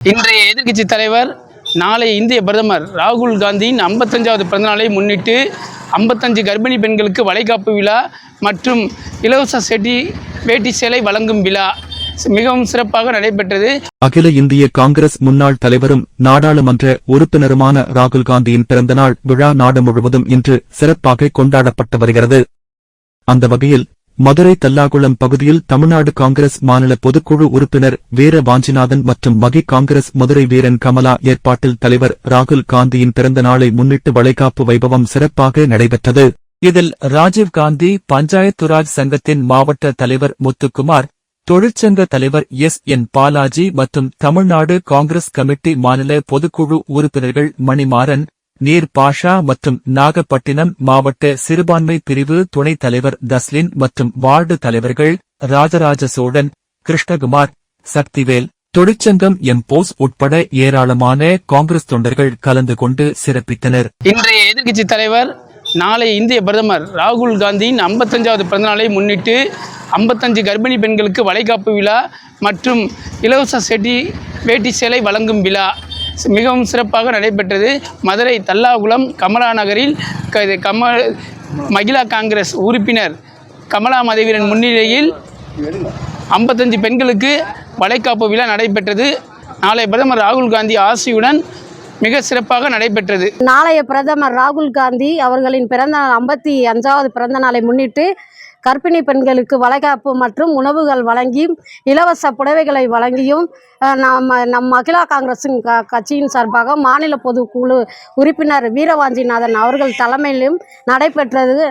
இன்றைய எதிர்க்கட்சி தலைவர் நாளை இந்திய பிரதமர் ராகுல் காந்தியின் ஐம்பத்தஞ்சாவது பிறந்தநாளை முன்னிட்டு ஐம்பத்தஞ்சு கர்ப்பிணி பெண்களுக்கு வளைகாப்பு விழா மற்றும் இலவச செடி வேட்டி சேலை வழங்கும் விழா மிகவும் சிறப்பாக நடைபெற்றது. அகில இந்திய காங்கிரஸ் முன்னாள் தலைவரும் நாடாளுமன்ற உறுப்பினருமான ராகுல் காந்தியின் பிறந்தநாள் விழா நாடு முழுவதும் இன்று சிறப்பாக கொண்டாடப்பட்டு வருகிறது. அந்த வகையில் மதுரை தல்லாகுளம் பகுதியில் தமிழ்நாடு காங்கிரஸ் மாநில பொதுக்குழு உறுப்பினர் வீர வாஞ்சிநாதன் மற்றும் மகி காங்கிரஸ் மதுரை வீரன் கமலா ஏற்பாட்டில் தலைவர் ராகுல் காந்தியின் பிறந்த நாளை முன்னிட்டு வளைகாப்பு வைபவம் சிறப்பாக நடைபெற்றது. இதில் ராஜீவ் காந்தி பஞ்சாயத்து ராஜ் சங்கத்தின் மாவட்ட தலைவர் முத்துக்குமார் தொழிற்சங்க தலைவர் எஸ். என். பாலாஜி மற்றும் தமிழ்நாடு காங்கிரஸ் கமிட்டி மாநில பொதுக்குழு உறுப்பினர்கள் மணிமாறன் நீர் பாஷா மற்றும் நாகப்பட்டினம் மாவட்ட சிறுபான்மை பிரிவு துணைத் தலைவர் தஸ்லின் மற்றும் வார்டு தலைவர்கள் ராஜராஜ சோழன் கிருஷ்ணகுமார் சக்திவேல் தொழிற்சங்கம் எம் போஸ் உட்பட ஏராளமான காங்கிரஸ் தொண்டர்கள் கலந்து கொண்டு சிறப்பித்தனர். இன்றைய எதிர்க்கட்சி தலைவர் நாளை இந்திய பிரதமர் ராகுல் காந்தியின் ஐம்பத்தஞ்சாவது பிறந்தநாளை முன்னிட்டு ஐம்பத்தஞ்சு கர்ப்பிணி பெண்களுக்கு வளைகாப்பு விழா மற்றும் இலவச செடி வேட்டி சேலை வழங்கும் விழா. மிகவும் சிறப்பாக நடைபெற்றது. மதுரை தல்லாகுளம் கமலா நகரில் க இது கம மகிழா காங்கிரஸ் உறுப்பினர் கமலா மதவீரன் முன்னிலையில் ஐம்பத்தஞ்சு பெண்களுக்கு வளைகாப்பு விழா நடைபெற்றது. நாளை பிரதமர் ராகுல் காந்தி ஆசியுடன் மிக சிறப்பாக நடைபெற்றது. நாளைய பிரதமர் ராகுல் காந்தி அவர்களின் பிறந்த நாள் ஐம்பத்தி அஞ்சாவது பிறந்த நாளை முன்னிட்டு கர்ப்பிணி பெண்களுக்கு வளைகாப்பு மற்றும் உணவுகள் வழங்கியும் இலவச புடவைகளை வழங்கியும் அஹ், நம்ம நம் மகிழா காங்கிரசின் க கட்சியின் சார்பாக மாநில பொதுக்குழு உறுப்பினர் வீரவாஞ்சிநாதன் அவர்கள் தலைமையிலும் நடைபெற்றது.